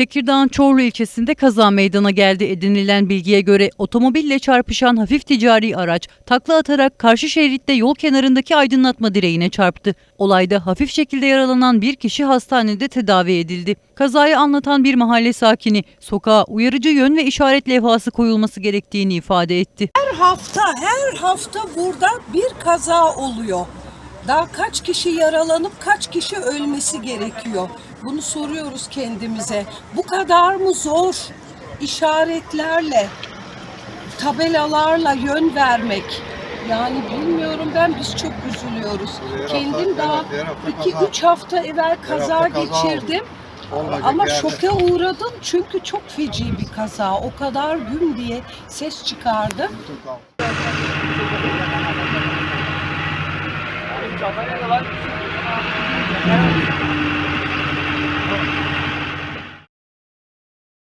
Tekirdağ'ın Çorlu ilçesinde kaza meydana geldi. Edinilen bilgiye göre otomobille çarpışan hafif ticari araç takla atarak karşı şeritte yol kenarındaki aydınlatma direğine çarptı. Olayda hafif şekilde yaralanan bir kişi hastanede tedavi edildi. Kazayı anlatan bir mahalle sakini sokağa uyarıcı yön ve işaret levhası koyulması gerektiğini ifade etti. Her hafta, her hafta burada bir kaza oluyor. Daha kaç kişi yaralanıp kaç kişi ölmesi gerekiyor? Bunu soruyoruz kendimize. Bu kadar mı zor işaretlerle, tabelalarla yön vermek? Yani bilmiyorum ben biz çok üzülüyoruz. Her Kendim daha hafta- her hafta 2-3 kaza. hafta evvel kaza hafta kaza geçirdim. Olmayacak Ama yani. şoke uğradım çünkü çok feci bir kaza. O kadar güm diye ses 小朋友你的吗你